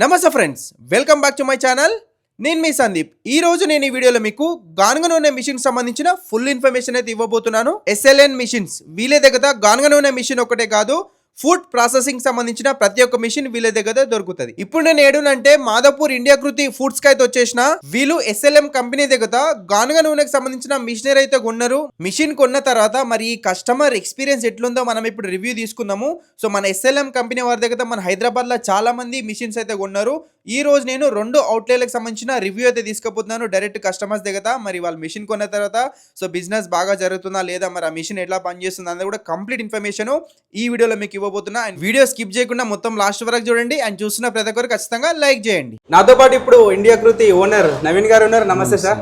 నమస్తే friends welcome back to my channel. నేను మీ సందీప్. ఈ రోజు నేను ఈ వీడియోలో మీకు గానుగ నూనె మిషన్ సంబంధించిన ఫుల్ ఇన్ఫర్మేషన్ అయితే ఇవ్వబోతున్నాను. ఎస్ఎల్ఎన్ మిషన్స్ వీలే దగ్గర గానుగ నూనె మిషన్ ఒకటే కాదు ఫుడ్ ప్రాసెసింగ్ సంబంధించిన ప్రతి ఒక్క మిషన్ వీళ్ళ దగ్గర దొరుకుతుంది. ఇప్పుడు నేను ఏడునంటే మాధవపూర్ ఇండియా కృతి ఫుడ్స్కి అయితే వచ్చేసిన వీళ్ళు ఎస్ఎల్ఎం కంపెనీ దగ్గర గానుగ నూనెకి సంబంధించిన మిషనరీ అయితే కొన్నారు. మిషన్ కొన్న తర్వాత మరి ఈ కస్టమర్ ఎక్స్పీరియన్స్ ఎట్లుందో మనం ఇప్పుడు రివ్యూ తీసుకుందాము. సో మన ఎస్ఎల్ఎం కంపెనీ వారి దగ్గర మన హైదరాబాద్లో చాలా మంది మిషన్స్ అయితే కొన్నారు. ఈ రోజు నేను రెండు అవుట్లెట్లకు సంబంధించిన రివ్యూ అయితే తీసుకుపోతున్నాను డైరెక్ట్ కస్టమర్స్ దగ్గర. మరి వాళ్ళు మిషన్ కొన్న తర్వాత సో బిజినెస్ బాగా జరుగుతుందా లేదా మరి ఆ మిషన్ ఎట్లా పనిచేస్తుందా అనేది కూడా కంప్లీట్ ఇన్ఫర్మేషన్ ఈ వీడియోలో మీకు ఇవ్వబోతున్నా. అండ్ వీడియో స్కిప్ చేయకుండా మొత్తం లాస్ట్ వరకు చూడండి. అండ్ చూస్తున్న ప్రతి ఒక్కరు ఖచ్చితంగా లైక్ చేయండి. నాతో పాటు ఇప్పుడు ఇండియా కృతి ఓనర్ నవీన్ గారు ఉన్నారు. నమస్తే సార్.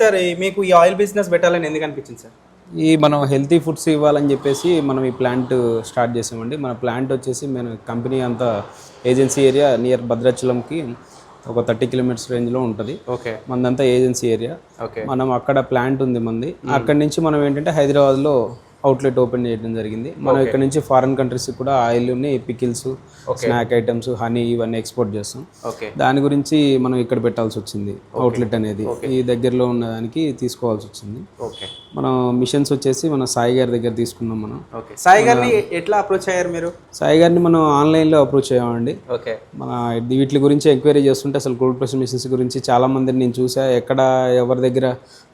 సార్ ఈ మీకు ఈ ఆయిల్ బిజినెస్ పెట్టాలని ఎందుకు అనిపించింది సార్? ఈ మనం హెల్తీ ఫుడ్స్ ఇవ్వాలని చెప్పేసి మనం ఈ ప్లాంట్ స్టార్ట్ చేసామండి. మన ప్లాంట్ వచ్చేసి మన కంపెనీ అంతా ఏజెన్సీ ఏరియా నియర్ భద్రాచలంకి ఒక థర్టీ కిలోమీటర్స్ రేంజ్లో ఉంటుంది. ఓకే. మనదంతా ఏజెన్సీ ఏరియా ఓకే. మనం అక్కడ ప్లాంట్ ఉంది మంది. అక్కడి నుంచి మనం ఏంటంటే హైదరాబాద్లో అవుట్లెట్ ఓపెన్ చేయడం జరిగింది. మనం ఇక్కడ నుంచి ఫారెన్ కంట్రీస్ కూడా ఆయిల్ని పికిల్స్ స్నాక్ ఐటమ్స్ హనీ ఇవన్నీ ఎక్స్పోర్ట్ చేస్తాం. దాని గురించి మనం ఇక్కడ పెట్టాల్సి వచ్చింది అవుట్లెట్ అనేది. ఈ దగ్గరలో ఉన్న దానికి తీసుకోవాల్సి వచ్చింది. మనం మిషన్స్ వచ్చేసి మన సాయి గారి దగ్గర తీసుకున్నాం మనం. సాయి గారిని ఎట్లా అప్రోచ్ అయ్యారు మీరు? సాయి గారిని మనం ఆన్లైన్లో అప్రోచ్ అయ్యామండి. ఓకే మన వీటి గురించి ఎంక్వైరీ చేస్తుంటే అసలు కోల్డ్ ప్రెస్ మిషన్స్ గురించి చాలా మందిని నేను చూసా. ఎక్కడ ఎవరి దగ్గర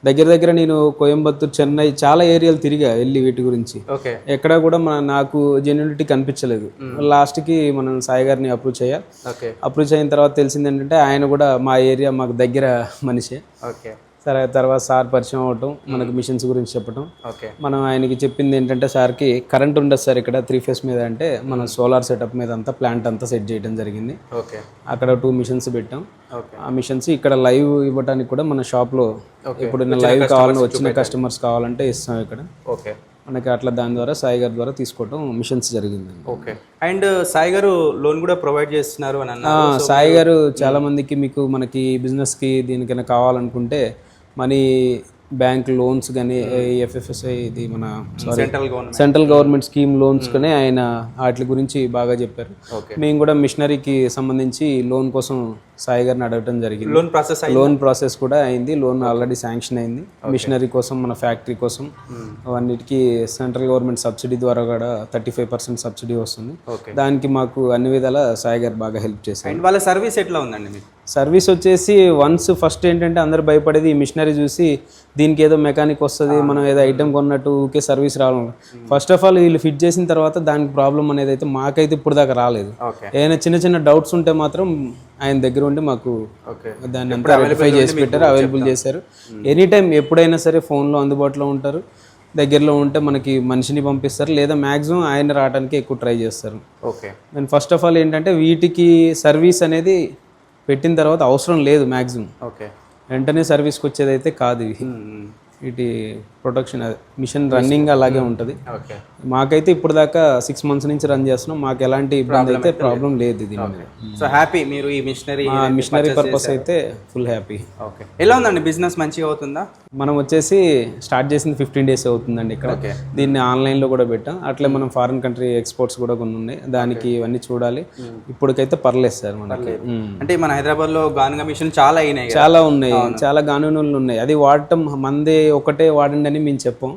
దగ్గర దగ్గర నేను కోయంబత్తూర్ చెన్నై చాలా ఏరియాలు తిరిగా వెళ్ళి వీటి గురించి. ఓకే. ఎక్కడ కూడా మన నాకు జెన్యునిటీ కనిపించలేదు. లాస్ట్కి మనం సాయి గారిని అప్రోచ్ అయ్యా అప్రోచ్ అయిన తర్వాత తెలిసింది ఏంటంటే ఆయన కూడా మా ఏరియా మాకు దగ్గర మనిషే. ఓకే. సరే తర్వాత సార్ పరిచయం అవటం మనకు మిషన్స్ గురించి చెప్పటం. మనం ఆయనకి చెప్పింది ఏంటంటే సార్కి కరెంట్ ఉండదు సార్ ఇక్కడ త్రీ ఫేస్ మీద అంటే మనం సోలార్ సెటప్ మీద అంతా ప్లాంట్ అంతా సెట్ చేయడం జరిగింది. అక్కడ టూ మిషన్స్ పెట్టాం. ఆ మిషన్స్ ఇక్కడ లైవ్ ఇవ్వడానికి కూడా మన షాప్లో ఇప్పుడు లైవ్ కావాలని వచ్చిన కస్టమర్స్ కావాలంటే ఇస్తాం ఇక్కడ. ఓకే. మనకి అట్లా దాని ద్వారా సాయి గారి ద్వారా తీసుకోవటం మిషన్స్ జరిగింది. ఓకే. అండ్ సాయి గారు లోన్ కూడా ప్రొవైడ్ చేస్తున్నారు అని సాయి గారు చాలా మందికి మీకు మనకి బిజినెస్కి దీనికైనా కావాలనుకుంటే మనీ బ్యాంక్ లోన్స్ కానీ ఎఫ్ఎఫ్ఎస్ఐ ఇది మన central government central government scheme loans కానీ ఆయన వాటి గురించి బాగా చెప్పారు. మేము కూడా మిషనరీకి సంబంధించి లోన్ కోసం సాయి గారిని అడగటం జరిగింది. లోన్ ప్రాసెస్ లోన్ ప్రాసెస్ కూడా అయింది. లోన్ ఆల్రెడీ శాంక్షన్ అయింది. మిషనరీ కోసం మన ఫ్యాక్టరీ కోసం. అవన్నిటికీ సెంట్రల్ గవర్నమెంట్ సబ్సిడీ ద్వారా కూడా థర్టీ ఫైవ్ పర్సెంట్ సబ్సిడీ వస్తుంది దానికి మాకు అన్ని విధాల సాయి గారు బాగా హెల్ప్ చేశారు. అండ్ వాళ్ళ సర్వీస్ ఎట్లా ఉందండి మీకు? సర్వీస్ వచ్చేసి వన్స్ ఫస్ట్ ఏంటంటే అందరు భయపడేది ఈ మిషనరీ చూసి దీనికి ఏదో మెకానిక్ వస్తుంది మనం ఏదో ఐటమ్ కొన్నట్టు ఊకే సర్వీస్ రావాలి ఫస్ట్ ఆఫ్ ఆల్ వీళ్ళు ఫిట్ చేసిన తర్వాత దానికి ప్రాబ్లం అనేది అయితే మాకైతే ఇప్పుడు దాకా రాలేదు ఏదైనా చిన్న చిన్న డౌట్స్ ఉంటే మాత్రం ఆయన దగ్గర ఉండి మాకు ఓకే. దాన్ని అంతా రెక్టిఫై చేసి పెట్టారు అవైలబుల్ చేశారు. ఎనీ టైం ఎప్పుడైనా సరే ఫోన్లో అందుబాటులో ఉంటారు దగ్గరలో ఉంటే మనకి మనిషిని పంపిస్తారు లేదా మ్యాక్సిమం ఆయన రావడానికి ఎక్కువ ట్రై చేస్తారు. Okay. And first of all ఏంటంటే వీటికి సర్వీస్ అనేది పెట్టిన తర్వాత అవసరం లేదు మ్యాక్సిమం ఓకే. వెంటనే సర్వీస్కి వచ్చేది అయితే కాదు ఇవి. వీటి ప్రొటెక్షన్ మిషన్ రన్నింగ్ అలాగే ఉంటుంది. మాకైతే ఇప్పుడు దాకా సిక్స్ మంత్స్ నుంచి రన్ చేస్తున్నాం. మాకు ఎలాంటి ఇబ్బంది అయితే ప్రాబ్లం లేదు. దీని మీద. సో హ్యాపీ మీరు ఈ మిషనరీ మిషనరీ పర్పస్ అయితే ఫుల్ హ్యాపీ ఓకే ఎలా ఉందండి? బిజినెస్ మంచిగా అవుతుందా? మనం వచ్చేసి స్టార్ట్ చేసింది ఫిఫ్టీన్ డేస్ అవుతుందండి ఇక్కడ. దీన్ని ఆన్లైన్లో కూడా పెట్టాం. అట్లే మనం ఫారిన్ కంట్రీ ఎక్స్పోర్ట్స్ కూడా కొన్ని ఉన్నాయి. దానికి ఇవన్నీ చూడాలి. ఇప్పటికైతే పర్లేదు సార్ మనకి. మ్మ్. అంటే మన హైదరాబాద్లో గానుగా మిషన్ చాలా అయినాయి చాలా ఉన్నాయి. చాలా గానుగ నూనెలు ఉన్నాయి. అది వాడటం మందే ఒకటే వాడండి అని మేము చెప్పాం.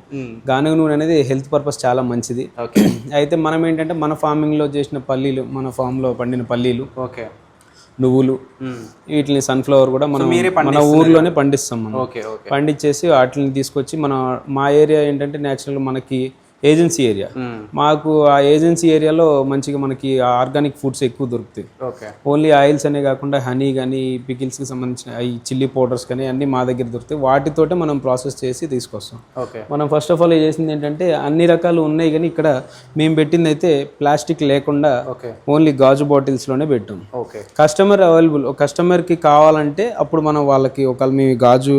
గానుగ నూనె అనేది హెల్త్ పర్పస్ చాలా మంచిది. ఓకే. అయితే మనం ఏంటంటే మన farming లో చేసిన పల్లీలు మన farm లో పండిన పల్లీలు ఓకే. నువ్వులు. వీటిని సన్ఫ్లవర్ కూడా మనం మన ఊర్లోనే పండిస్తాం మనం. పండించేసి వాటిని తీసుకొచ్చి మన మా ఏరియా ఏంటంటే న్యాచురల్ మనకి ఏజెన్సీ ఏరియా. మాకు ఆ ఏజెన్సీ ఏరియాలో మంచిగా మనకి ఆర్గానిక్ ఫుడ్స్ ఎక్కువ దొరుకుతాయి. ఓకే. ఓన్లీ ఆయిల్స్ అనే కాకుండా హనీ కానీ పికిల్స్కి సంబంధించిన ఈ చిల్లీ పౌడర్స్ కానీ అన్నీ మా దగ్గర దొరుకుతాయి. వాటితోటే మనం ప్రాసెస్ చేసి తీసుకొస్తాం. ఓకే. మనం ఫస్ట్ ఆఫ్ ఆల్ ఏం చేసింది ఏంటంటే అన్ని రకాలు ఉన్నాయి కానీ ఇక్కడ మేము పెట్టింది అయితే ప్లాస్టిక్ లేకుండా ఓన్లీ గాజు బాటిల్స్లోనే పెట్టాం. ఓకే. కస్టమర్ అవైలబుల్ కస్టమర్కి కావాలంటే అప్పుడు మనం వాళ్ళకి ఒకవేళ మేము గాజు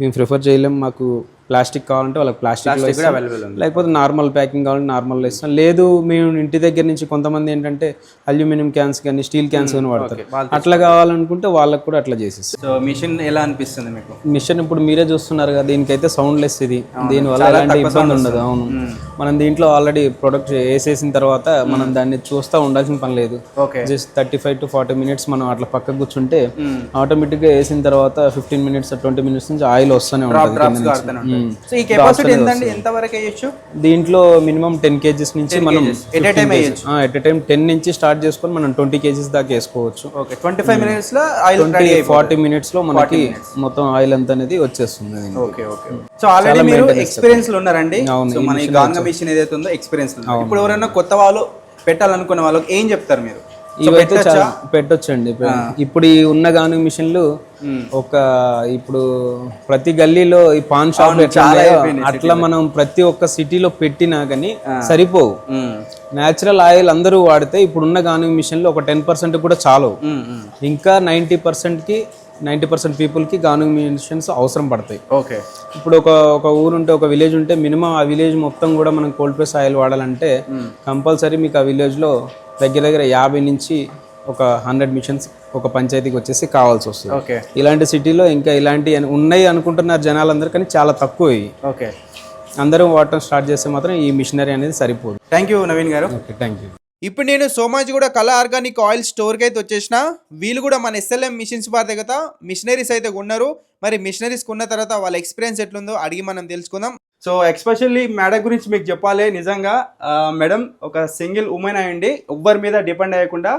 మేము ప్రిఫర్ చేయలేం మాకు ప్లాస్టిక్ కావాలంటే వాళ్ళకి ప్లాస్టిక్ కూడా అవైలబుల్ ఉంది. లేకపోతే నార్మల్ ప్యాకింగ్ కావాలంటే నార్మల్లో ఇస్తాం. లేదు మేము ఇంటి దగ్గర నుంచి కొంతమంది ఏంటంటే అల్యూమినియం క్యాన్స్ కానీ స్టీల్ క్యాన్స్ కానీ వాడతారు. అట్లా కావాలనుకుంటే వాళ్ళకి కూడా అట్లా చేసేస్తాం సో మిషన్ ఎలా అనిపిస్తుంది మీకు? మిషన్ ఇప్పుడు మీరే చూస్తున్నారు కదా దీనికైతే సౌండ్ లెస్ ఇది దీనివల్ల ఎలాంటి ఇబ్బంది ఉండదు అవును. మనం దీంట్లో ఆల్రెడీ ప్రొడక్ట్ వేసేసిన తర్వాత మనం దాన్ని చూస్తూ ఉండాల్సిన పని లేదు. Just thirty five to forty minutes మనం అట్లా పక్కకు కూర్చుంటే ఆటోమేటిక్గా వేసిన తర్వాత ఫిఫ్టీన్ మినిట్స్ ట్వంటీ మినిట్స్ నుంచి ఆయిల్ వస్తూనే ఉంటుంది. సో ఈ కెపాసిటీ ఎంతండి? ఎంత వరకు వేయచ్చు? దీంట్లో మినిమం టెన్ కేజీస్ నుంచి మనం ఎట్ టైం వేయచ్చు. ఎట్ టైం టెన్ నుంచి స్టార్ట్ చేసుకొని మనం ట్వంటీ కేజీస్ దాకా వేసుకోవచ్చు. ఓకే ట్వంటీ ఫైవ్ మినిట్స్లో ఆయిల్ ఫార్టీ మినిట్స్లో మనకి మొత్తం ఆయిల్ అంతా అనేది వచ్చేస్తుంది. ఓకే ఓకే సో ఆల్రెడీ మీరు ఎక్స్పీరియన్స్లో ఉన్నారండి. సో మన ఈ గాంగ మిషన్ ఏదైతే ఉందో ఎక్స్పీరియన్స్ ఇప్పుడు ఎవరైనా కొత్త వాళ్ళు పెట్టాలనుకున్న వాళ్ళకి ఏం చెప్తారు మీరు? ఇవైతే పెట్టొచ్చండి. ఇప్పుడు ఈ ఉన్న గాను మిషన్లు ఒక ఇప్పుడు ప్రతి గల్లీలో ఈ పాన్ షాప్ అట్లా మనం ప్రతి ఒక్క సిటీలో పెట్టినా కానీ సరిపోవు. నేచురల్ ఆయిల్ అందరూ వాడితే ఇప్పుడున్న గాను మిషన్లు ఒక టెన్ పర్సెంట్ కూడా చాలు. ఇంకా నైంటీ పర్సెంట్కి నైంటీ పర్సెంట్ పీపుల్కి గాను మిషన్స్ అవసరం పడతాయి. ఓకే. ఇప్పుడు ఒక ఒక ఊరు ఉంటే ఒక విలేజ్ ఉంటే మినిమం ఆ విలేజ్ మొత్తం కూడా మనం కోల్డ్ ప్రెస్ ఆయిల్ వాడాలంటే కంపల్సరీ మీకు ఆ విలేజ్లో దగ్గర దగ్గర యాభై నుంచి ఒక హండ్రెడ్ మిషన్స్ ఒక పంచాయతీకి వచ్చేసి కావాల్సి వస్తుంది. ఓకే. ఇలాంటి సిటీలో ఇంకా ఇలాంటి ఉన్నాయి అనుకుంటున్నారు జనాలందరూ కానీ చాలా తక్కువ ఓకే. అందరూ వాడటం స్టార్ట్ చేస్తే మాత్రం ఈ మిషనరీ అనేది సరిపోదు. థ్యాంక్ యూ నవీన్ గారు. ఓకే థ్యాంక్ యూ ఇప్పుడు నేను సోమాజిగూడ కళ ఆర్గానిక్ ఆయిల్ స్టోర్కి అయితే వచ్చేసిన. వీళ్ళు కూడా మన ఎస్ఎల్ఎం మిషన్స్ వారి దగ్గర మిషనరీస్ అయితే ఉన్నారు. మరి మిషనరీస్ కొన్న తర్వాత వాళ్ళ ఎక్స్పీరియన్స్ ఎట్లుందో అడిగి మనం తెలుసుకుందాం. సో ఎక్స్పెషల్లీ మేడం గురించి మీకు చెప్పాలి నిజంగా మేడం ఒక సింగిల్ ఉమెన్ అయ్యండి ఎవ్వరి మీద డిపెండ్ అయ్యకుండా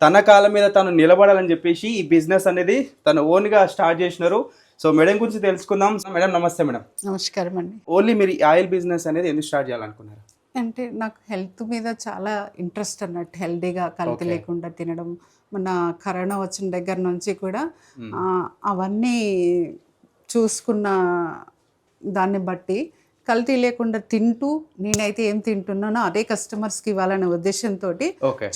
తన కాళ్ళ మీద తను నిలబడాలని చెప్పేసి ఈ బిజినెస్ అనేది తను ఓన్గా స్టార్ట్ చేసినారు. సో మేడం గురించి తెలుసుకుందాం. మేడం నమస్తే మేడం. నమస్కారం అండి. ఓన్లీ మీరు ఈ ఆయిల్ బిజినెస్ అనేది ఎందుకు స్టార్ట్ చేయాలనుకున్నారు? అంటే నాకు హెల్త్ మీద చాలా ఇంట్రెస్ట్ అన్నట్టు హెల్దీగా కల్తీ లేకుండా తినడం మన కరోనా వచ్చిన దగ్గర నుంచి కూడా అవన్నీ చూసుకున్న దాన్ని బట్టి కల్తీ లేకుండా తింటూ నేనైతే ఏం తింటున్నానో అదే కస్టమర్స్కి ఇవ్వాలనే ఉద్దేశంతో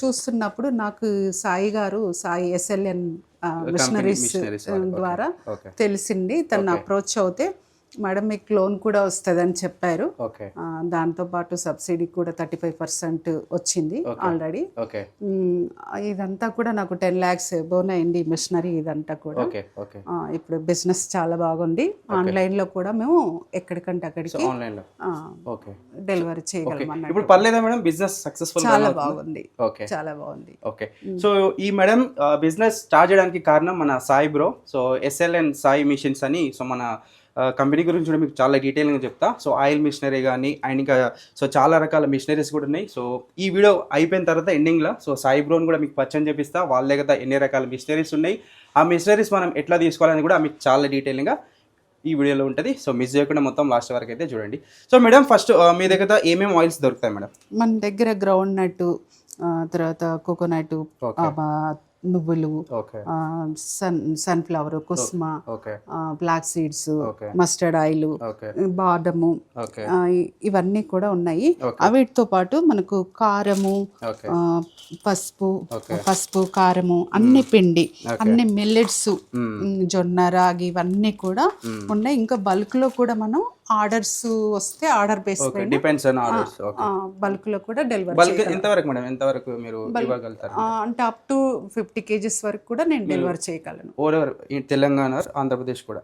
చూస్తున్నప్పుడు నాకు సాయి గారు సాయి ఎస్ఎల్ఎన్ మిషనరీస్. ద్వారా తెలిసింది. తను అప్రోచ్ అవుతే మేడం మీకు లోన్ కూడా వస్తుందని చెప్పారు. ఓకే. ఆ, దాంతోపాటు సబ్సిడీ కూడా థర్టీ ఫైవ్ పర్సెంట్ వచ్చింది ఆల్రెడీ. ఇదంతా కూడా నాకు టెన్ ల్యాక్స్ బోన్ అయింది మిషనరీ ఇదంతా కూడా. ఇప్పుడు బిజినెస్ చాలా బాగుంది. ఆన్లైన్లో కూడా మేము ఎక్కడికంటే అక్కడికి ఆన్లైన్లో. ఆ, ఓకే. డెలివరీ చేయగలం ఇప్పుడు పర్లేదా మేడం? బిజినెస్ సక్సెస్ఫుల్ చాలా బాగుంది. ఓకే. చాలా బాగుంది. ఓకే. సో ఈ మేడం బిజినెస్ స్టార్ట్ చేయడానికి కారణం మన Sai bro. So SLN Sai machines అని సో మన కంపెనీ గురించి కూడా మీకు చాలా డీటెయిల్గా చెప్తా. సో ఆయిల్ మిషనరీ కానీ అండ్ ఇంకా సో చాలా రకాల మిషనరీస్ కూడా ఉన్నాయి. సో ఈ వీడియో అయిపోయిన తర్వాత ఎండింగ్లో సో సాయి బ్రోని కూడా మీకు పరిచయం చేపిస్తా. వాళ్ళ దగ్గర ఎన్ని రకాల మిషనరీస్ ఉన్నాయి. ఆ మిషనరీస్ మనం ఎట్లా తీసుకోవాలని కూడా మీకు చాలా డీటెయిల్గా ఈ వీడియోలో ఉంటుంది. సో మిస్ చేయకుండా మొత్తం లాస్ట్ వరకు అయితే చూడండి. సో మేడం ఫస్ట్ మీ దగ్గర ఏమేమి ఆయిల్స్ దొరుకుతాయి మేడం? మన దగ్గర గ్రౌండ్ నట్ తర్వాత కోకోనట్. నువ్వులు సన్ సన్ఫ్లవర్ కుస్మ బ్లాక్ సీడ్స్. మస్టర్డ్ ఆయిల్ బాదము ఇవన్నీ కూడా ఉన్నాయి. వీటితో పాటు మనకు కారము పసుపు. పసుపు కారము అన్ని పిండి. అన్ని మిల్లెట్స్. జొన్న రాగి ఇవన్నీ కూడా ఉన్నాయి ఇంకా బల్క్లో కూడా మనం ఆర్డర్స్ వస్తే order base depends on orders okay. బల్క్లో కూడా డెలివరీ బల్క్ ఎంతవరకు మేడం? ఎంతవరకు మీరు ఇవ్వగలుగుతారు అంటే అప్ టు ఫిఫ్టీ కేజీస్ వరకు కూడా నేను డెలివరీ చేయగలను. ఓవర్ తెలంగాణ ఆంధ్రప్రదేశ్ కూడా?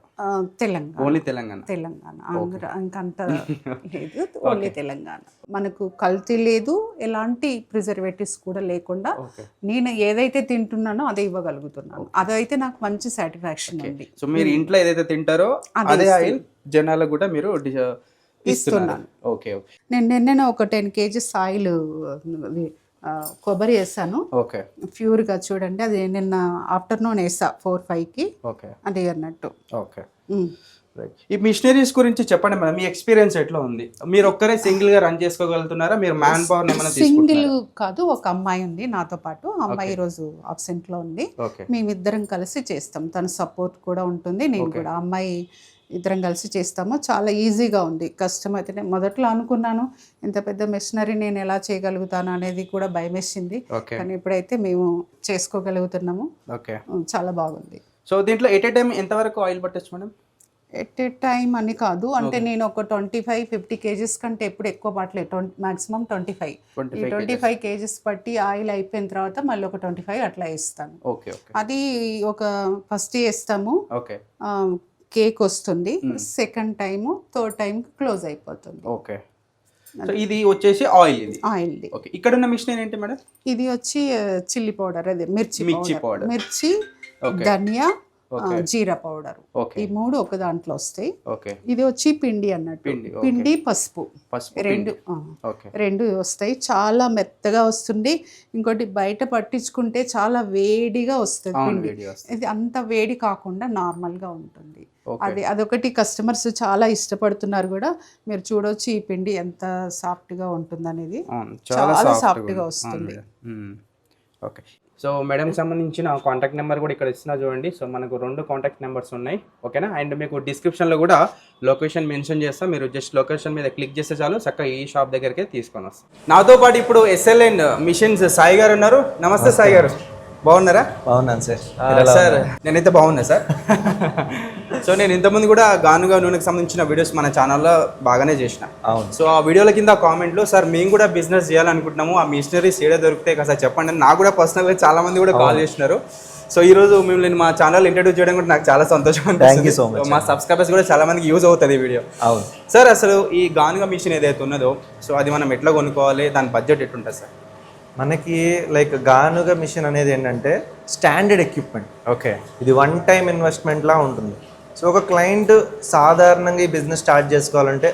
తెలంగాణ. ఓన్లీ తెలంగాణ? తెలంగాణ. ఆంధ్ర ఇంకంత లేదు ఓన్లీ తెలంగాణ. మనకు కల్తీ లేదు ఎలాంటి ప్రిజర్వేటివ్స్ కూడా లేకుండా నేను ఏదైతే తింటున్నానో అదే ఇవ్వగలుగుతున్నాను. అదైతే నాకు మంచి సాటిస్ఫాక్షన్ ఉంది సో మీరు ఇంట్లో ఏదైతే తింటారో అదే ఆయిల్ జనాలకు కూడా మీరు ఇస్తున్నారు. Okay okay. నేను నిన్న ఒక టెన్ కేజీస్ ఆయిల్ కొబ్బరి వేసాను. ఓకే. ప్యూర్గా చూడండి అది నిన్న ఆఫ్టర్నూన్ వేసా ఫోర్ ఫైవ్కి. ఓకే. అది అన్నట్టు. ఓకే. ఈ మిషనరీస్ గురించి చెప్పండి మేడం మీ ఎక్స్పీరియన్స్ ఎట్లా ఉంది? మీరు ఒక్కరే సింగిల్గా రన్ చేసుకోగలుగుతున్నారా? మీరు మ్యాన్ పవర్ సింగిల్ కాదు ఒక అమ్మాయి ఉంది నాతో పాటు. అమ్మాయి ఈరోజు absent లో ఉంది. మేమిద్దరం కలిసి చేస్తాం. తన సపోర్ట్ కూడా ఉంటుంది. నేను కూడా అమ్మాయి ఇద్దరం కలిసి చేస్తాము. చాలా ఈజీగా ఉంది. కష్టం అయితే నేను మొదట్లో అనుకున్నాను ఇంత పెద్ద మెషినరీ నేను ఎలా చేయగలుగుతాను అనేది కూడా భయం వేసింది కానీ ఇప్పుడైతే మేము చేసుకోగలుగుతున్నాము. చాలా బాగుంది. సో దీంట్లో ఎట్ ఏ టైం ఎంతవరకు ఆయిల్ పట్టచ్చు మేడం? ఎట్ ఏ టైం అని కాదు. అంటే నేను ఒక ట్వంటీ ఫైవ్ ఫిఫ్టీ కేజీస్ కంటే ఎప్పుడు ఎక్కువ పట్టలేదు. Twenty maximum twenty five. Twenty ఈ ట్వంటీ ఫైవ్ కేజీస్ పట్టి ఆయిల్ అయిపోయిన తర్వాత మళ్ళీ ఒక ట్వంటీ ఫైవ్ అట్లా వేస్తాను. అది ఒక ఫస్ట్ వేస్తాము ఓకే. కేక్ వస్తుంది second time third time close అయిపోతుంది. ఓకే సో ఇది వచ్చేసి ఆయిల్ ఇది. ఆయిల్ది ఓకే ఇక్కడ ఉన్న మిషన్ ఏంటి మేడం? ఇది వచ్చి చిల్లీ పౌడర్ అదే మిర్చి మిర్చి పౌడర్. మిర్చి. ధనియా. జీరా పౌడర్ ఈ మూడు ఒక దాంట్లో వస్తాయి. ఓకే ఇది వచ్చి పిండి అన్నట్టు. పిండి, పసుపు. రెండు రెండు వస్తాయి. చాలా మెత్తగా వస్తుంది. ఇంకోటి బయట పట్టించుకుంటే చాలా వేడిగా వస్తుంది పిండి. ఇది అంత వేడి కాకుండా నార్మల్గా ఉంటుంది. అది అదొకటి కస్టమర్స్ చాలా ఇష్టపడుతున్నారు కూడా. మీరు చూడొచ్చు ఈ పిండి ఎంత సాఫ్ట్గా ఉంటుంది అనేది చాలా soft సాఫ్ట్ ఉంది. గా అవును వస్తుంది మేడం. ఓకే. సో మేడంకి సంబంధించిన కాంటాక్ట్ నెంబర్ కూడా ఇక్కడ ఇస్తున్నా చూడండి. సో మనకు రెండు కాంటాక్ట్ నెంబర్స్ ఉన్నాయి. ఓకేనా? అండ్ మీకు డిస్క్రిప్షన్లో కూడా లొకేషన్ మెన్షన్ చేస్తా. మీరు జస్ట్ లొకేషన్ మీద క్లిక్ చేస్తే చాలు. చక్కగా ఈ షాప్ దగ్గరికి తీసుకొని వస్తాం. నాతో పాటు ఇప్పుడు ఎస్ఎల్ఎన్ మిషన్స్ సాయి గారు ఉన్నారు. నమస్తే సాయి గారు. బాగున్నారా? బాగున్నాను సార్. సార్ నేనైతే బాగున్నా సార్. సో నేను ఇంతకుముందు కూడా గానుగా నూనెకి సంబంధించిన వీడియోస్ మన ఛానల్లో బాగానే చేసిన. అవును. సో ఆ వీడియోల కింద కామెంట్లో సార్ మేము కూడా బిజినెస్ చేయాలనుకుంటున్నాము. ఆ మిషనరీస్ ఏడా దొరికితే కదా చెప్పండి అని నాకు కూడా పర్సనల్గా చాలా మంది కూడా కాల్ చేసినారు. సో ఈ రోజు మిమ్మల్ని మా ఛానల్ ఇంట్రడ్యూస్ చేయడం కూడా నాకు చాలా సంతోషం Thank you so much. మా సబ్స్క్రైబర్స్ కూడా చాలా మందికి యూజ్ అవుతుంది ఈ వీడియో అవును. సార్ అసలు ఈ గానుగా మిషన్ ఏదైతే ఉన్నదో సో అది మనం ఎట్లా కొనుక్కోవాలి? దాని బడ్జెట్ ఎట్లుంటుంది సార్? మనకి లైక్ గానుగ మిషన్ అనేది ఏంటంటే స్టాండర్డ్ ఎక్విప్మెంట్ ఓకే. ఇది వన్ టైం ఇన్వెస్ట్మెంట్ లా ఉంటుంది. సో ఒక క్లయింట్ సాధారణంగా ఈ బిజినెస్ స్టార్ట్ చేసుకోవాలంటే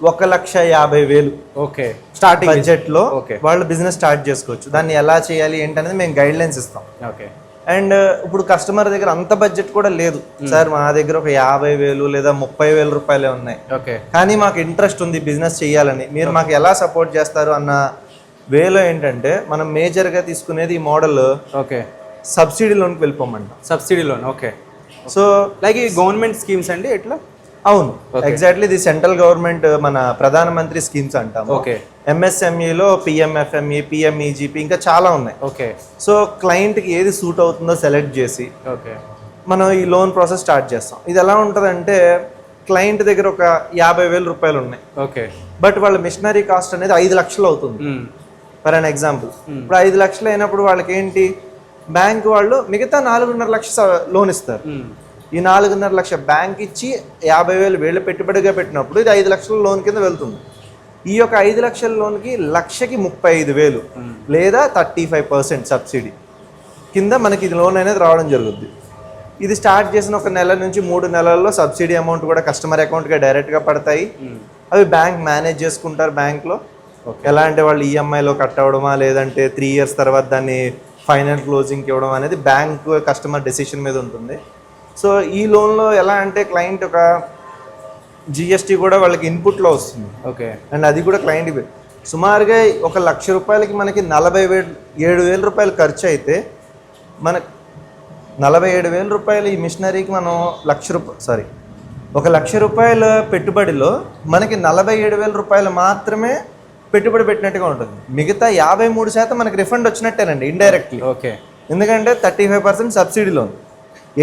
ఒక లక్ష యాభై వేలు ఓకే. స్టార్టింగ్ బడ్జెట్లో. వాళ్ళు బిజినెస్ స్టార్ట్ చేసుకోవచ్చు. దాన్ని ఎలా చేయాలి ఏంటనేది మేము గైడ్ లైన్స్ ఇస్తాం. ఓకే. అండ్ ఇప్పుడు కస్టమర్ దగ్గర అంత బడ్జెట్ కూడా లేదు. సార్ మా దగ్గర ఒక యాభై వేలు లేదా ముప్పై వేల రూపాయలే ఉన్నాయి. ఓకే. కానీ మాకు ఇంట్రెస్ట్ ఉంది బిజినెస్ చేయాలని. మీరు మాకు ఎలా సపోర్ట్ చేస్తారు అన్న వేలో ఏంటంటే మనం మేజర్గా తీసుకునేది ఈ మోడల్ ఓకే. సబ్సిడీ లోన్కి వెళ్ళిపోమంటాం. Subsidy loan okay. So like ఈ గవర్నమెంట్ స్కీమ్స్ అండి ఎట్లా? అవును. ఎగ్జాక్ట్లీ ఇది సెంట్రల్ గవర్నమెంట్ మన ప్రధానమంత్రి స్కీమ్స్ అంటాం ఓకే ఎంఎస్ఎంఈలో పిఎంఎఫ్ఎంఈ పిఎంఈజీపీ ఇంకా చాలా ఉన్నాయి. ఓకే సో క్లయింట్కి ఏది సూట్ అవుతుందో సెలెక్ట్ చేసి ఓకే మనం ఈ లోన్ ప్రాసెస్ స్టార్ట్ చేస్తాం. ఇది ఎలా ఉంటుందంటే క్లయింట్ దగ్గర ఒక యాభై వేల రూపాయలు ఉన్నాయి. ఓకే బట్ వాళ్ళ మిషనరీ కాస్ట్ అనేది ఐదు లక్షలు అవుతుంది. For an example. ఇప్పుడు ఐదు లక్షలు అయినప్పుడు వాళ్ళకి ఏంటి బ్యాంక్ వాళ్ళు మిగతా నాలుగున్నర లక్ష లోన్ ఇస్తారు. ఈ నాలుగున్నర లక్ష బ్యాంక్ ఇచ్చి యాభై వేలు వీళ్ళు పెట్టుబడిగా పెట్టినప్పుడు ఇది ఐదు లక్షల లోన్ కింద వెళ్తుంది. ఈ యొక్క ఐదు లక్షల లోన్కి లక్షకి ముప్పై ఐదు వేలు లేదా థర్టీ ఫైవ్ పర్సెంట్ సబ్సిడీ కింద మనకి ఇది లోన్ అనేది రావడం జరుగుద్ది. ఇది స్టార్ట్ చేసిన ఒక నెల నుంచి మూడు నెలల్లో సబ్సిడీ అమౌంట్ కూడా కస్టమర్ అకౌంట్గా డైరెక్ట్గా పడతాయి. అవి బ్యాంక్ మేనేజ్ చేసుకుంటారు బ్యాంక్లో. ఎలా అంటే వాళ్ళు ఈఎంఐలో కట్ అవ్వడమా లేదంటే త్రీ ఇయర్స్ తర్వాత దాన్ని ఫైనల్ క్లోజింగ్కి ఇవ్వడం అనేది బ్యాంక్ కస్టమర్ డెసిషన్ మీద ఉంటుంది. సో ఈ లోన్లో ఎలా అంటే క్లయింట్ ఒక జిఎస్టీ కూడా వాళ్ళకి ఇన్పుట్లో వస్తుంది. ఓకే. అండ్ అది కూడా క్లయింట్ సుమారుగా ఒక లక్ష రూపాయలకి మనకి నలభై వేలు ఏడు వేల రూపాయలు ఖర్చు అయితే మన నలభై ఏడు వేల రూపాయలు ఈ మిషనరీకి మనం లక్ష రూపాయలు సారీ ఒక లక్ష రూపాయల పెట్టుబడిలో మనకి నలభై ఏడు వేల రూపాయలు మాత్రమే పెట్టుబడి పెట్టినట్టుగా ఉంటుంది. మిగతా యాభై మూడు శాతం మనకి రిఫండ్ వచ్చినట్టేనండి ఇండైరెక్ట్లీ ఓకే. ఎందుకంటే thirty five percent subsidy loan.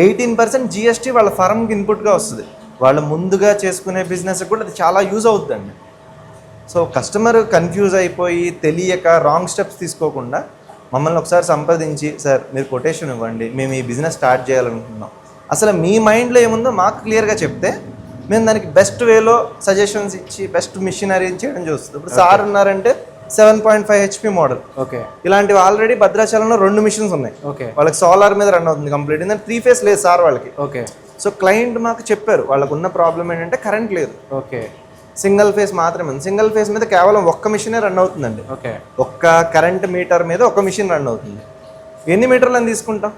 Eighteen percent GST వాళ్ళ ఫర్మ్కి ఇన్పుట్గా వస్తుంది. వాళ్ళు ముందుగా చేసుకునే బిజినెస్ కూడా అది చాలా యూజ్ అవుతుందండి. సో కస్టమర్ కన్ఫ్యూజ్ అయిపోయి తెలియక రాంగ్ స్టెప్స్ తీసుకోకుండా మమ్మల్ని ఒకసారి సంప్రదించి సార్ మీరు కొటేషన్ ఇవ్వండి మేము ఈ బిజినెస్ స్టార్ట్ చేయాలనుకుంటున్నాం. అసలు మీ మైండ్లో ఏముందో మాకు క్లియర్గా చెప్తే మేము దానికి బెస్ట్ వేలో సజెషన్స్ ఇచ్చి బెస్ట్ మిషన్ అరేంజ్ చేయడం చూస్తుంది. ఇప్పుడు సార్ ఉన్నారంటే seven point five HP model okay ఇలాంటివి ఆల్రెడీ భద్రాచలంలో రెండు మిషన్స్ ఉన్నాయి. ఓకే వాళ్ళకి సోలార్ మీద రన్ అవుతుంది కంప్లీట్ ఎందుకంటే త్రీ ఫేస్ లేదు సార్ వాళ్ళకి. ఓకే సో క్లయింట్ మాకు చెప్పారు వాళ్ళకు ఉన్న ప్రాబ్లం ఏంటంటే కరెంట్ లేదు. ఓకే సింగిల్ ఫేస్ మాత్రమే ఉంది. సింగిల్ ఫేస్ మీద కేవలం ఒక్క మిషనే రన్ అవుతుందండి. ఓకే ఒక్క కరెంట్ మీటర్ మీద ఒక మిషన్ రన్ అవుతుంది. ఎన్ని మీటర్లు అని తీసుకుంటాం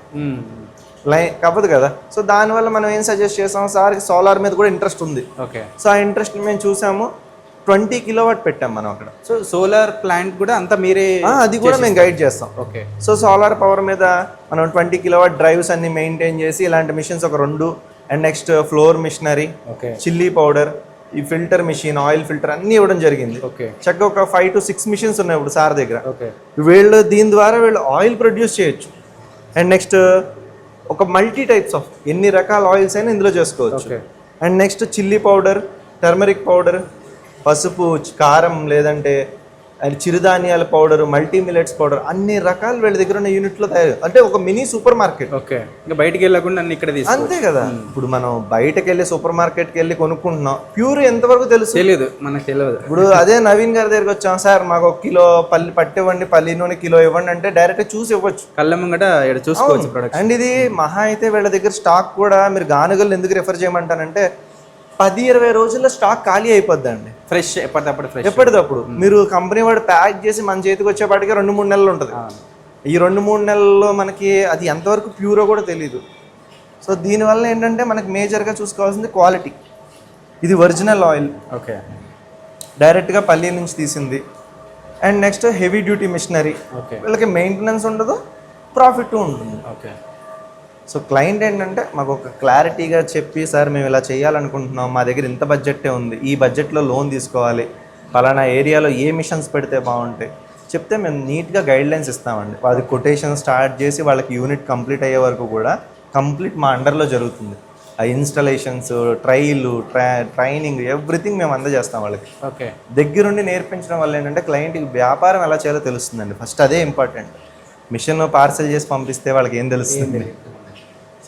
లైన్ కావదు కదా. సో దానివల్ల మనం ఏం సజెస్ట్ చేసాం? సార్కి సోలార్ మీద కూడా ఇంట్రెస్ట్ ఉంది. ఓకే. సో ఆ ఇంట్రెస్ట్ మేము చూసాము. ట్వంటీ కిలో వాట్ పెట్టాం మనం అక్కడ. సో సోలార్ ప్లాంట్ కూడా అంతా మీరే అది కూడా మేము గైడ్ చేస్తాం. ఓకే. సో సోలార్ పవర్ మీద మనం ట్వంటీ కిలోవాట్ డ్రైవ్స్ అన్ని మెయింటైన్ చేసి ఇలాంటి మిషన్స్ ఒక రెండు and next flour machinery okay. Chilli powder ఈ ఫిల్టర్ మిషన్ ఆయిల్ ఫిల్టర్ అన్ని ఇవ్వడం జరిగింది. ఓకే. చక్కగా ఒక ఫైవ్ టు సిక్స్ మిషన్స్ ఉన్నాయి ఇప్పుడు సార్ దగ్గర. ఓకే. వీళ్ళు దీని ద్వారా వీళ్ళు ఆయిల్ ప్రొడ్యూస్ చేయొచ్చు. అండ్ నెక్స్ట్ ఒక మల్టీ టైప్స్ ఆఫ్ ఎన్ని రకాల ఆయిల్స్ అయినా ఇందులో చేసుకోవచ్చు. And next chilli powder turmeric powder పసుపు కారం లేదంటే అండ్ చిరుధాన్యాల పౌడర్ మల్టీ మిలెట్స్ పౌడర్ అన్ని రకాలు వీళ్ళ దగ్గర ఉన్న యూనిట్లో తయారు అంటే ఒక మినీ సూపర్ మార్కెట్. ఓకే. ఇంకా బయటికి వెళ్ళకుండా అన్ని ఇక్కడ అంతే కదా. ఇప్పుడు మనం బయటకు వెళ్ళి సూపర్ మార్కెట్కి వెళ్ళి కొనుక్కుంటున్నాం ప్యూర్ ఎంతవరకు తెలుసు? తెలియదు మనకు తెలియదు ఇప్పుడు అదే నవీన్ గారి దగ్గరికి వచ్చాం సార్ మాకు ఒక కిలో పల్లి పట్టివ్వండి పల్లి నూనె కిలో ఇవ్వండి అంటే డైరెక్ట్ చూసి ఇవ్వచ్చు. కళ్ళ ముంగట ఇక్కడ చూసుకోవచ్చు ప్రొడక్ట్ అండ్ ఇది మహా అయితే వీళ్ళ దగ్గర స్టాక్ కూడా మీరు గానుగలు ఎందుకు రిఫర్ చేయమంటానంటే పది ఇరవై రోజుల్లో స్టాక్ ఖాళీ అయిపోద్దండి. ఫ్రెష్ ఎప్పటికప్పుడు ఫ్రెష్. ఎప్పటికప్పుడు మీరు కంపెనీ వాడు ప్యాక్ చేసి మన చేతికి వచ్చేపాటికి రెండు మూడు నెలలు ఉంటుంది. ఈ రెండు మూడు నెలల్లో మనకి అది ఎంతవరకు ప్యూరో కూడా తెలియదు సో దీనివల్ల ఏంటంటే మనకి మేజర్గా చూసుకోవాల్సింది క్వాలిటీ. ఇది ఒరిజినల్ ఆయిల్. ఓకే. డైరెక్ట్గా పల్లి నుంచి తీసింది. And next heavy duty machinery. Okay. వీళ్ళకి మెయింటెనెన్స్ ఉండదు ప్రాఫిట్ ఉంటుంది. ఓకే. సో క్లయింట్ ఏంటంటే మాకు ఒక క్లారిటీగా చెప్పి సార్ మేము ఇలా చేయాలనుకుంటున్నాం. మా దగ్గర ఇంత బడ్జెటే ఉంది. ఈ బడ్జెట్లో లోన్ తీసుకోవాలి. పలానా ఏరియాలో ఏ మిషన్స్ పెడితే బాగుంటాయి. చెప్తే మేము నీట్గా గైడ్ లైన్స్ ఇస్తామండి. అది కొటేషన్ స్టార్ట్ చేసి వాళ్ళకి యూనిట్ కంప్లీట్ అయ్యే వరకు కూడా కంప్లీట్ మా అండర్లో జరుగుతుంది. ఆ installations trials try training everything మేము అందజేస్తాం వాళ్ళకి. ఓకే. దగ్గరుండి నేర్పించడం వల్ల ఏంటంటే క్లయింట్కి వ్యాపారం ఎలా చేయాలో తెలుస్తుందండి. ఫస్ట్ అదే ఇంపార్టెంట్. మిషన్ పార్సల్ చేసి పంపిస్తే వాళ్ళకి ఏం తెలుస్తుంది?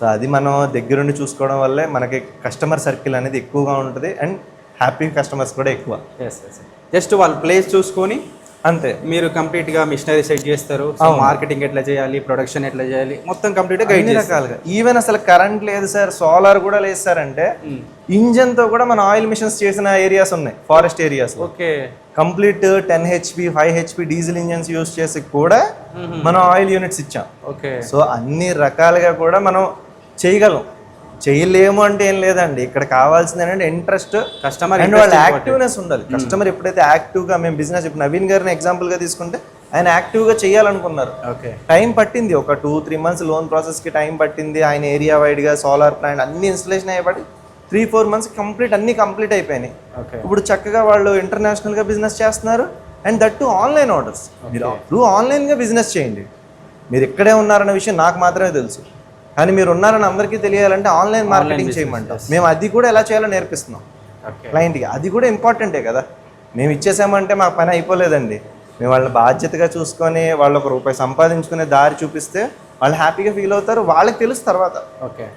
సో అది మనం దగ్గరుండి చూసుకోవడం వల్లే మనకి కస్టమర్ సర్కిల్ అనేది ఎక్కువగా ఉంటుంది అండ్ హ్యాపీ కస్టమర్స్ కూడా ఎక్కువ. జస్ట్ వాళ్ళ ప్లేస్ చూసుకొని అంతే. మీరు కంప్లీట్గా మిషనరీ సెట్ చేస్తారు. మార్కెటింగ్ ఎట్లా చేయాలి ప్రొడక్షన్ ఎట్లా చేయాలి మొత్తం కంప్లీట్గా గైడ్ అన్ని రకాలుగా. ఈవెన్ అసలు కరెంట్ లేదు సార్ సోలార్ కూడా లేదు సార్ అంటే ఇంజన్తో కూడా మన ఆయిల్ మిషన్స్ చేసిన ఏరియాస్ ఉన్నాయి forest areas okay complete ten HP five HP diesel engines use చేసి కూడా మనం ఆయిల్ యూనిట్స్ ఇచ్చాం. ఓకే సో అన్ని రకాలుగా కూడా మనం చేయగలం. చేయలేము అంటే ఏం లేదండి. ఇక్కడ కావాల్సింది ఏంటంటే ఇంట్రెస్ట్ కస్టమర్ అండ్ వాళ్ళ యాక్టివ్నెస్ ఉండాలి. కస్టమర్ ఎప్పుడైతే యాక్టివ్గా మేము బిజినెస్ ఇప్పుడు నవీన్ గారిని ఎగ్జాంపుల్గా తీసుకుంటే ఆయన యాక్టివ్గా చేయాలనుకున్నారు. ఓకే. టైం పట్టింది. ఒక టూ త్రీ మంత్స్ లోన్ ప్రాసెస్కి టైం పట్టింది. ఆయన ఏరియా వైడ్గా సోలార్ ప్లాంట్ అన్ని ఇన్స్టలేషన్ అయ్యేపటి త్రీ ఫోర్ మంత్స్ కంప్లీట్ అన్ని కంప్లీట్ అయిపోయినాయి. ఓకే. ఇప్పుడు చక్కగా వాళ్ళు ఇంటర్నేషనల్గా బిజినెస్ చేస్తున్నారు. And that to online orders మీరు ఆన్లైన్గా బిజినెస్ చేయండి. మీరు ఇక్కడే ఉన్నారన్న విషయం నాకు మాత్రమే తెలుసు. కానీ మీరు ఉన్నారని అందరికీ తెలియాలంటే ఆన్లైన్ మార్కెటింగ్ చేయమంటాం. మేము అది కూడా ఎలా చేయాలో నేర్పిస్తున్నాం. క్లయింట్కి అది కూడా ఇంపార్టెంటే కదా. మేము ఇచ్చేసామంటే మా పని అయిపోలేదండి. మేము వాళ్ళని బాధ్యతగా చూసుకొని వాళ్ళు ఒక రూపాయి సంపాదించుకునే దారి చూపిస్తే వాళ్ళు హ్యాపీగా ఫీల్ అవుతారు. వాళ్ళకి తెలుసు తర్వాత. ఓకే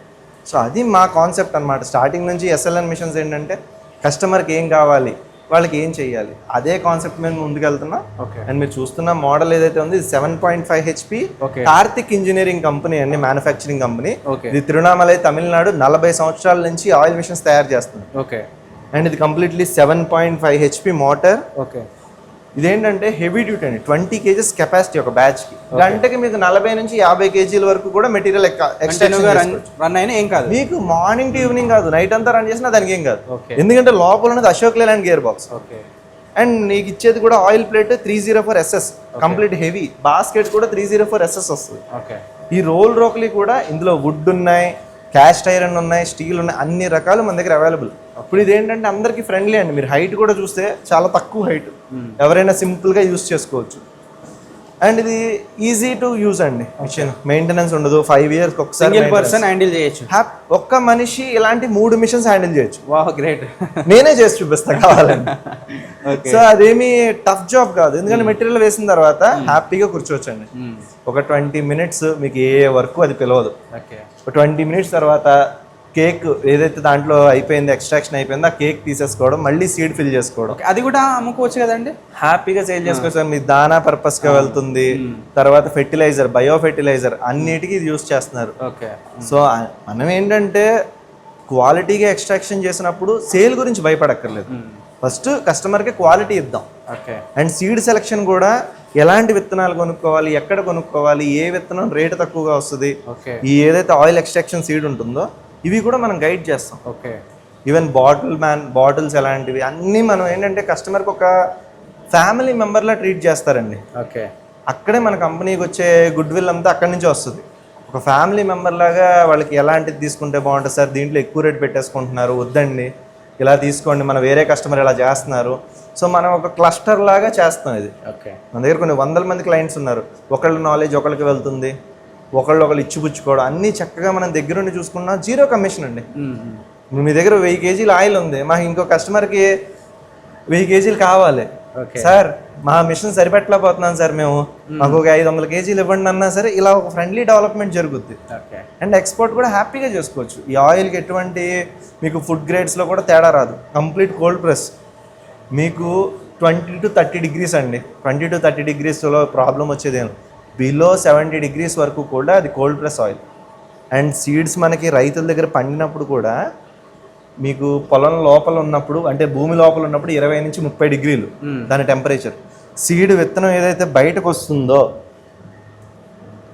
సో అది మా కాన్సెప్ట్ అనమాట స్టార్టింగ్ నుంచి ఎస్ఎల్ఎన్ మిషన్స్ ఏంటంటే కస్టమర్కి ఏం కావాలి? వాళ్ళకి ఏం చేయాలి అదే కాన్సెప్ట్ మేము ముందుకెళ్తున్నాం. ఓకే. అండ్ మీరు చూస్తున్న మోడల్ ఏదైతే ఉంది seven point five HP. Karthik engineering company అండి మ్యానుఫ్యాక్చరింగ్ కంపెనీ. ఇది తిరువణామలై తమిళనాడు నలభై సంవత్సరాల నుంచి ఆయిల్ మిషన్స్ తయారు చేస్తుంది. ఓకే. అండ్ ఇది completely seven point five HP motor okay. ఇదేంటంటే హెవీ డ్యూటీ అండి. ట్వంటీ కేజెస్ కెపాసిటీ ఒక బ్యాచ్కి. గంటకి మీకు నలభై నుంచి యాభై కేజీల వరకు కూడా మెటీరియల్ రన్ రన్ అయినా ఏం కాదు. మీకు మార్నింగ్ టు ఈవినింగ్ కాదు. నైట్ అంతా రన్ చేసినా దానికి ఏం కాదు. ఎందుకంటే లోపల ఉన్నది Ashok Leyland gear box okay and నీకు ఇచ్చేది కూడా oil plate three zero four SS complete heavy basket కూడా త్రీ జీరో ఫోర్ ఎస్ఎస్ వస్తుంది. ఈ రోల్ రోక్లీ కూడా ఇందులో వుడ్ ఉన్నాయి క్యాస్ట్ ఐరన్ ఉన్నాయి స్టీల్ ఉన్నాయి అన్ని రకాలు మన దగ్గర అవైలబుల్ ఇప్పుడు ఇది ఏంటంటే అందరికి ఫ్రెండ్లీ అండి. మీరు హైట్ కూడా చూస్తే చాలా తక్కువ హైట్ ఎవరైనా సింపుల్గా యూస్ చేసుకోవచ్చు. అండ్ ఇది ఈజీ టు యూజ్ అండి. మిషన్ మెయింటెనెన్స్ ఉండదు. ఫైవ్ ఇయర్స్ ఒకసారి పర్సన్ హ్యాండిల్ చేయొచ్చు. ఒక్క మనిషి ఇలాంటి మూడు మిషన్స్ హ్యాండిల్ చేయొచ్చు. వాహ్ గ్రేట్ నేనే చేసి చూపిస్తా కావాలని సో అదేమి టఫ్ జాబ్ కాదు. ఎందుకంటే మెటీరియల్ వేసిన తర్వాత హ్యాపీగా కూర్చోవచ్చండి. ఒక ట్వంటీ మినిట్స్ మీకు ఏ వర్క్ అది పిలవదు ట్వంటీ మినిట్స్ తర్వాత కేక్ ఏదైతే దాంట్లో అయిపోయింది ఎక్స్ట్రాక్షన్ అయిపోయిందో ఆ కేక్ తీసేసుకోవడం మళ్ళీ సీడ్ ఫిల్ చేసుకోవడం. అది కూడా అమ్ముకోవచ్చు కదండి? హ్యాపీగా సేల్ చేసుకోవచ్చు మీ దానా పర్పస్గా వెళ్తుంది. తర్వాత ఫెర్టిలైజర్ బయో ఫెర్టిలైజర్ అన్నిటికీ ఇది యూస్ చేస్తున్నారు. ఓకే సో ఆ- మనం ఏంటంటే క్వాలిటీగా ఎక్స్ట్రాక్షన్ చేసినప్పుడు సేల్ గురించి భయపడక్కర్లేదు. ఫస్ట్ కస్టమర్కి క్వాలిటీ ఇద్దాం. ఓకే అండ్ సీడ్ సెలెక్షన్ కూడా ఎలాంటి విత్తనాలు కొనుక్కోవాలి ఎక్కడ కొనుక్కోవాలి ఏ విత్తనం రేటు తక్కువగా వస్తుంది ఈ ఏదైతే ఆయిల్ ఎక్స్ట్రాక్షన్ సీడ్ ఉంటుందో ఇవి కూడా మనం గైడ్ చేస్తాం. Okay. Even bottle man bottles ఎలాంటివి అన్నీ మనం ఏంటంటే కస్టమర్కి ఒక ఫ్యామిలీ మెంబర్లా ట్రీట్ చేస్తారండి. ఓకే. అక్కడే మన కంపెనీకి వచ్చే గుడ్ విల్ అంతా అక్కడి నుంచి వస్తుంది. ఒక ఫ్యామిలీ మెంబర్ లాగా వాళ్ళకి ఎలాంటిది తీసుకుంటే బాగుంటుంది సార్? దీంట్లో ఎక్కువ రేట్ పెట్టేసుకుంటున్నారు వద్దండి. ఇలా తీసుకోండి మన వేరే కస్టమర్ ఇలా చేస్తున్నారు. సో మనం ఒక క్లస్టర్ లాగా చేస్తాం ఇది. ఓకే. మన దగ్గర కొన్ని వందల మంది క్లయింట్స్ ఉన్నారు. ఒకళ్ళ నాలెడ్జ్ ఒకరికి వెళ్తుంది. ఒకళ్ళు ఒకళ్ళు ఇచ్చిపుచ్చుకోవడం అన్నీ చక్కగా మనం దగ్గరుండి చూసుకున్నా జీరో కమిషన్ అండి. మీ దగ్గర వెయ్యి కేజీలు ఆయిల్ ఉంది మాకు ఇంకో కస్టమర్కి వెయ్యి కేజీలు కావాలి. ఓకే. సార్ మా మిషన్ సరిపెట్టలేకపోతున్నాం సార్ మేము. మాకు ఒక ఐదు వందల కేజీలు ఇవ్వండి అన్నా సరే ఇలా ఒక ఫ్రెండ్లీ డెవలప్మెంట్ జరుగుద్ది. అండ్ ఎక్స్పోర్ట్ కూడా హ్యాపీగా చేసుకోవచ్చు. ఈ ఆయిల్కి ఎటువంటి మీకు ఫుడ్ గ్రేడ్స్లో కూడా తేడా రాదు. Complete cold press. మీకు ట్వంటీ టు థర్టీ డిగ్రీస్ అండి. ట్వంటీ టు థర్టీ డిగ్రీస్లో ప్రాబ్లం వచ్చేది ఏం బిలో సెవెంటీ డిగ్రీస్ వరకు కూడా అది cold press oil and seeds మనకి రైతుల దగ్గర పండినప్పుడు కూడా మీకు పొలం లోపల ఉన్నప్పుడు అంటే భూమి లోపల ఉన్నప్పుడు ఇరవై నుంచి ముప్పై డిగ్రీలు దాని టెంపరేచర్ సీడ్ విత్తనం ఏదైతే బయటకు వస్తుందో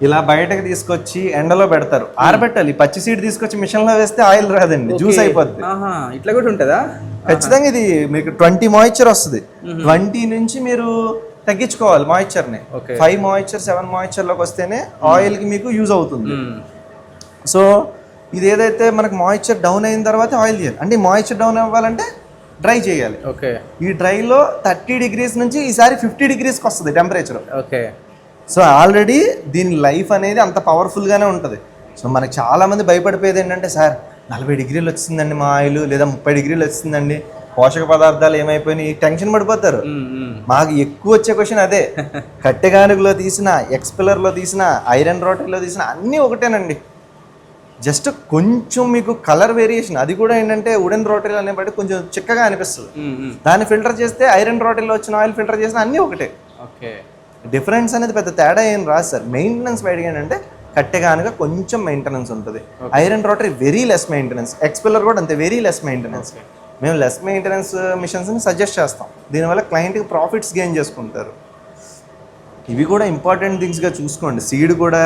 ఇలా బయటకు తీసుకొచ్చి ఎండలో పెడతారు. ఆరబెట్టాలి. పచ్చి సీడ్ తీసుకొచ్చి మిషన్లో వేస్తే ఆయిల్ రాదండి. జ్యూస్ అయిపోద్ది. ఇట్లా కూడా ఉంటుందా? ఖచ్చితంగా ఇది మీకు ట్వంటీ మాయిశ్చర్ వస్తుంది. ట్వంటీ నుంచి మీరు తగ్గించుకోవాలి మాయిశ్చర్ని. Okay. ఫైవ్ మాయిశ్చర్ సెవెన్ మాయిశ్చర్లోకి వస్తేనే ఆయిల్కి మీకు యూజ్ అవుతుంది. సో ఇది ఏదైతే మనకు మాయిశ్చర్ డౌన్ అయిన తర్వాత ఆయిల్ చేయాలి. అంటే మాయిశ్చర్ డౌన్ అవ్వాలంటే డ్రై చేయాలి. ఓకే ఈ డ్రైలో థర్టీ డిగ్రీస్ నుంచి ఈసారి ఫిఫ్టీ డిగ్రీస్కి వస్తుంది టెంపరేచర్ ఓకే సో ఆల్రెడీ దీని లైఫ్ అనేది అంత పవర్ఫుల్గానే ఉంటుంది. సో మనకి చాలామంది భయపడిపోయేది ఏంటంటే సార్ నలభై డిగ్రీలు వచ్చిందండి మా ఆయిల్ లేదా ముప్పై డిగ్రీలు వచ్చిందండి. పోషక పదార్థాలు ఏమైపోయినాయి? టెన్షన్ పడిపోతారు. మాకు ఎక్కువ వచ్చే క్వశ్చన్ అదే. కట్టెగానుగులో తీసిన ఎక్స్పిల్లర్లో తీసిన ఐరన్ రోటరీలో తీసిన అన్నీ ఒకటేనండి. జస్ట్ కొంచెం మీకు కలర్ వేరియేషన్. అది కూడా ఏంటంటే వుడెన్ రోటరీ అనే బట్టి కొంచెం చిక్కగా అనిపిస్తుంది. దాన్ని ఫిల్టర్ చేస్తే ఐరన్ రోటరీలో వచ్చిన ఆయిల్ ఫిల్టర్ చేసిన అన్నీ ఒకటే. ఓకే. డిఫరెన్స్ అనేది పెద్ద తేడా ఏం రాదు సార్. మెయింటెనెన్స్ బయటకి ఏంటంటే కట్టెగానుగా కొంచెం మెయింటెనెన్స్ ఉంటుంది. Iron rotary very less maintenance. Expeller కూడా అంతే వెరీ లెస్ మెయింటెనెన్స్. మేము లెస్ మెయింటెనెన్స్ మిషన్స్ని సజెస్ట్ చేస్తాం. దీనివల్ల క్లయింట్కి ప్రాఫిట్స్ గెయిన్ చేసుకుంటారు. ఇవి కూడా ఇంపార్టెంట్ థింగ్స్గా చూసుకోండి. సీడ్ కూడా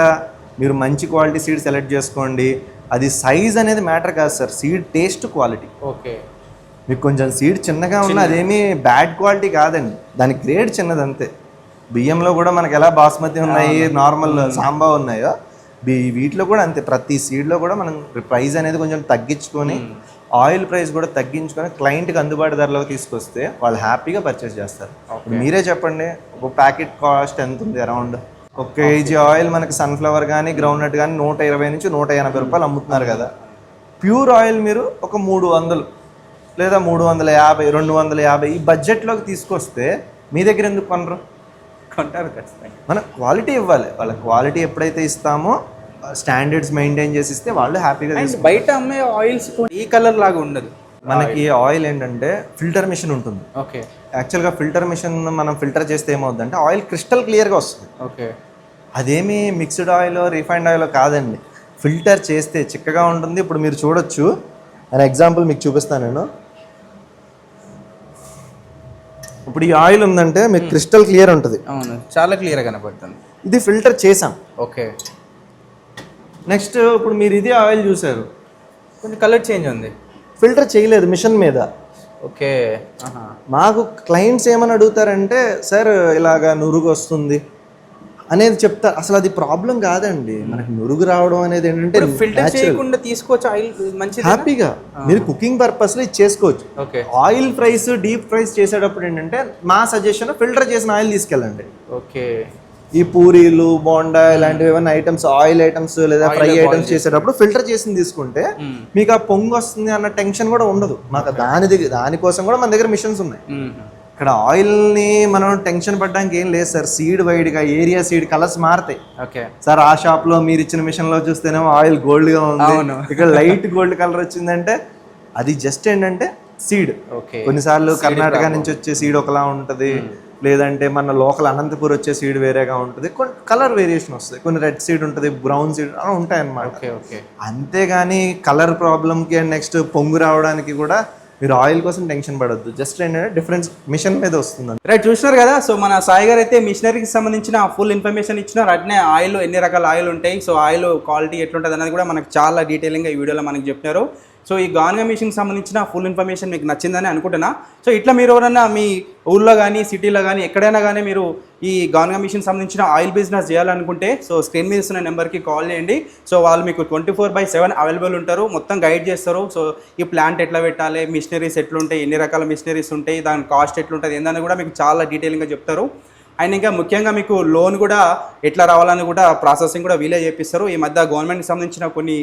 మీరు మంచి క్వాలిటీ సీడ్ సెలెక్ట్ చేసుకోండి. అది సైజ్ అనేది మ్యాటర్ కాదు sir. Seed taste quality okay. మీకు కొంచెం సీడ్ చిన్నగా ఉన్న అదేమీ బ్యాడ్ క్వాలిటీ కాదండి. దాని గ్రేడ్ చిన్నది అంతే. బియ్యంలో కూడా మనకి ఎలా బాస్మతి ఉన్నాయి నార్మల్ సాంబా ఉన్నాయో వీటిలో కూడా అంతే. ప్రతి సీడ్లో కూడా మనం ప్రైస్ అనేది కొంచెం తగ్గించుకొని ఆయిల్ ప్రైస్ కూడా తగ్గించుకొని క్లయింట్కి అందుబాటు ధరలోకి తీసుకొస్తే వాళ్ళు హ్యాపీగా పర్చేస్ చేస్తారు. మీరే చెప్పండి ఒక ప్యాకెట్ కాస్ట్ ఎంత ఉంది అరౌండ్? ఒక కేజీ ఆయిల్ మనకి సన్ఫ్లవర్ కానీ గ్రౌండ్ నట్ కానీ నూట ఇరవై నుంచి నూట ఎనభై రూపాయలు అమ్ముతున్నారు కదా. ప్యూర్ ఆయిల్ మీరు ఒక మూడు వందలు లేదా మూడు వందల యాభై రెండు వందల యాభై ఈ బడ్జెట్లోకి తీసుకొస్తే మీ దగ్గర ఎందుకు కొనరు? కొంటారు ఖచ్చితంగా. మన క్వాలిటీ ఇవ్వాలి. వాళ్ళ క్వాలిటీ ఎప్పుడైతే ఇస్తామో స్టాండర్డ్స్ మెయింటైన్ చేసి ఇస్తే వాళ్ళు హ్యాపీగా బయట అమ్మే ఆయిల్స్ ఈ కలర్ లాగా ఉండదు. మనకి ఆయిల్ ఏంటంటే ఫిల్టర్ మిషన్ ఉంటుంది. ఓకే యాక్చువల్గా ఫిల్టర్ మిషన్ మనం ఫిల్టర్ చేస్తే ఏమవుతుందంటే ఆయిల్ క్రిస్టల్ క్లియర్గా వస్తుంది. ఓకే అదేమి మిక్స్డ్ ఆయిల్ రిఫైండ్ ఆయిల్ కాదండి. ఫిల్టర్ చేస్తే చిక్కగా ఉంటుంది. ఇప్పుడు మీరు చూడొచ్చు. నేను ఎగ్జాంపుల్ మీకు చూపిస్తాను నేను. ఇప్పుడు ఈ ఆయిల్ ఉందంటే మీకు క్రిస్టల్ క్లియర్ ఉంటుంది. అవును. చాలా క్లియర్గా కనపడుతుంది. ఇది ఫిల్టర్ చేసాం ఓకే నెక్స్ట్ ఇప్పుడు మీరు ఇది ఆయిల్ చూసారు కొంచెం కలర్ చేంజ్ ఉంది. ఫిల్టర్ చేయలేదు మిషన్ మీద. ఓకే. మాకు క్లయింట్స్ ఏమని అడుగుతారంటే సార్ ఇలాగా నురుగు వస్తుంది అనేది చెప్తారు అసలు అది ప్రాబ్లం కాదండి. మనకి నురుగు రావడం అనేది ఏంటంటే ఫిల్టర్ చేయకుండా తీసుకోవచ్చు ఆయిల్ మంచిది హ్యాపీగా. మీరు కుకింగ్ పర్పస్లో ఇది చేసుకోవచ్చు. Okay. Oil fries deep fries చేసేటప్పుడు ఏంటంటే మా సజెషన్ ఫిల్టర్ చేసిన ఆయిల్ తీసుకెళ్ళండి. ఓకే. ఈ పూరీలు బోండా ఇలాంటివి ఏమైనా ఐటమ్స్ ఆయిల్ ఐటమ్స్ లేదా ఫ్రై ఐటమ్స్ చేసేటప్పుడు ఫిల్టర్ చేసింది తీసుకుంటే మీకు ఆ పొంగు వస్తుంది అన్న టెన్షన్ కూడా ఉండదు. మాకు దాని దగ్గర దానికోసం కూడా మన దగ్గర మిషన్స్ ఉన్నాయి. ఇక్కడ ఆయిల్ని మనం టెన్షన్ పడడానికి ఏం లేదు సార్. సీడ్ వైడ్గా ఏరియా సీడ్ కలర్స్ మారుతాయి. ఓకే సార్ ఆ షాప్లో మీరు ఇచ్చిన మిషన్లో చూస్తేనేమో ఆయిల్ గోల్డ్గా ఉంది. ఇక్కడ లైట్ గోల్డ్ కలర్ వచ్చిందంటే అది జస్ట్ ఏంటంటే సీడ్ ఓకే కొన్నిసార్లు కర్ణాటక నుంచి వచ్చే సీడ్ ఒకలా ఉంటది. లేదంటే మన లోకల్ అనంతపూర్ వచ్చే సీడ్ వేరేగా ఉంటుంది. కొన్ని కలర్ వేరియేషన్ వస్తుంది. కొన్ని రెడ్ సీడ్ ఉంటుంది బ్రౌన్ సీడ్ అలా ఉంటాయి అన్నమాట ఓకే ఓకే. అంతేగాని కలర్ ప్రాబ్లమ్కి అండ్ నెక్స్ట్ పొంగు రావడానికి కూడా మీరు ఆయిల్ కోసం టెన్షన్ పడొద్దు. జస్ట్ ఏంటంటే డిఫరెన్స్ మిషన్ మీద వస్తుంది రైట్ చూసినారు కదా? సో మన సాయి గారు అయితే మిషనరీకి సంబంధించిన ఫుల్ ఇన్ఫర్మేషన్ ఇచ్చినారు. అట్నే ఆయిల్ ఎన్ని రకాల ఆయిల్ ఉంటాయి. సో ఆయిల్ క్వాలిటీ ఎట్లుంటుంది అనేది కూడా మనకు చాలా డీటెయిలింగ్గా ఈ వీడియోలో మనకి చెప్పినారు. సో ఈ గాన్గా మిషన్కి సంబంధించిన ఫుల్ ఇన్ఫర్మేషన్ మీకు నచ్చిందని అనుకుంటున్నా. సో ఇట్లా మీరు ఎవరైనా మీ ఊళ్ళో కానీ సిటీలో కానీ ఎక్కడైనా కానీ మీరు ఈ గాన్గా మిషన్ సంబంధించిన ఆయిల్ బిజినెస్ చేయాలనుకుంటే సో స్క్రీన్ మీద ఇస్తున్న నెంబర్కి కాల్ చేయండి. సో వాళ్ళు మీకు twenty four by seven available ఉంటారు. మొత్తం గైడ్ చేస్తారు. సో ఈ ప్లాంట్ ఎట్లా పెట్టాలి మిషనరీస్ ఎట్లుంటాయి ఎన్ని రకాల మిషనరీస్ ఉంటాయి దాని కాస్ట్ ఎట్లుంటుంది ఏందని కూడా మీకు చాలా డీటెయిల్గా చెప్తారు. అండ్ ఇంకా ముఖ్యంగా మీకు లోన్ కూడా ఎట్లా రావాలని కూడా ప్రాసెసింగ్ కూడా వీలే చేపిస్తారు. ఈ మధ్య గవర్నమెంట్కి సంబంధించిన కొన్ని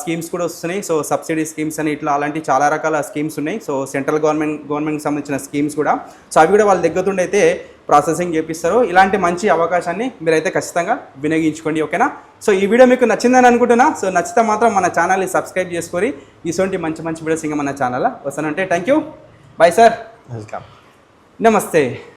స్కీమ్స్ కూడా వస్తున్నాయి. సో సబ్సిడీ స్కీమ్స్ అని ఇట్లా అలాంటి చాలా రకాల స్కీమ్స్ ఉన్నాయి. సో సెంట్రల్ గవర్నమెంట్ గవర్నమెంట్కి సంబంధించిన స్కీమ్స్ కూడా. సో అవి కూడా వాళ్ళ దగ్గర అయితే ప్రాసెసింగ్ చేపిస్తారు. ఇలాంటి మంచి అవకాశాన్ని మీరైతే ఖచ్చితంగా వినియోగించుకోండి ఓకేనా? సో ఈ వీడియో మీకు నచ్చిందని అనుకుంటున్నా. సో నచ్చితే మాత్రం మన ఛానల్ని సబ్స్క్రైబ్ చేసుకొని ఇటువంటి మంచి మంచి వీడియోస్ ఇంకా మన ఛానల్ వస్తానంటే thank you bye sir welcome నమస్తే